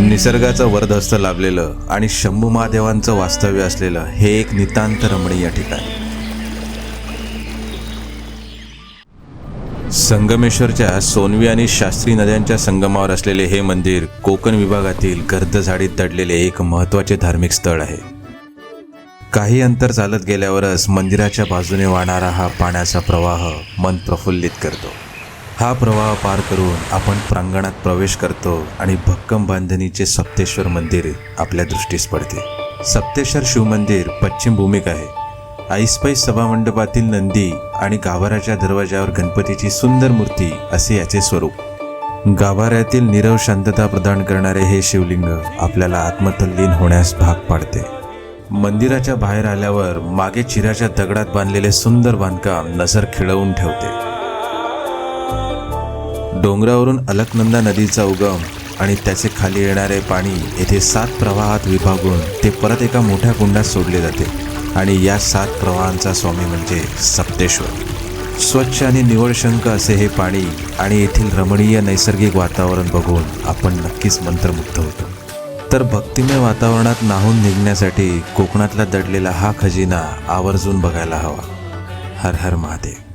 निसर्गाचं वरदहस्त लाभलेलं आणि शंभू महादेवांचं वास्तव्य असलेलं हे एक नितांत रमणीय ठिकाण. संगमेश्वरच्या सोनवी आणि शास्त्री नद्यांच्या संगमावर असलेले हे मंदिर कोकण विभागातील गर्दझाडीत दडलेले एक महत्त्वाचे धार्मिक स्थळ आहे. काही अंतर चालत गेल्यावरच मंदिराच्या बाजूने वाहणारा हा पाण्याचा प्रवाह मन प्रफुल्लित करतो. हा प्रवाह पार करून आपण प्रांगणात प्रवेश करतो आणि भक्कम बांधणीचे सप्तेश्वर मंदिर आपल्या दृष्टीस पडते. सप्तेश्वर शिवमंदिर पश्चिम भूमिक आहे. आईस्पाईस सभामंडपातील नंदी आणि गाभाऱ्याच्या दरवाजावर गणपतीची सुंदर मूर्ती असे याचे स्वरूप. गाभाऱ्यातील निरव शांतता प्रदान करणारे हे शिवलिंग आपल्याला आत्मतल्लीन होण्यास भाग पाडते. मंदिराच्या बाहेर आल्यावर मागे चिराच्या दगडात बांधलेले सुंदर बांधकाम नजर खिळवून ठेवते. डोंगरावरून अलकनंदा नदीचा उगम आणि त्याचे खाली येणारे पाणी येथे सात प्रवाहात विभागून ते परत एका मोठ्या कुंडात सोडले जाते. आणि या सात प्रवाहांचा स्वामी म्हणजे सप्तेश्वर. स्वच्छ आणि निवळशंक असे हे पाणी आणि येथील रमणीय नैसर्गिक वातावरण बघून आपण नक्कीच मंत्रमुग्ध होतो. तर भक्तिमय वातावरणात नाहून निघण्यासाठी कोकणातला दडलेला हा खजिना आवर्जून बघायला हवा. हर हर महादेव.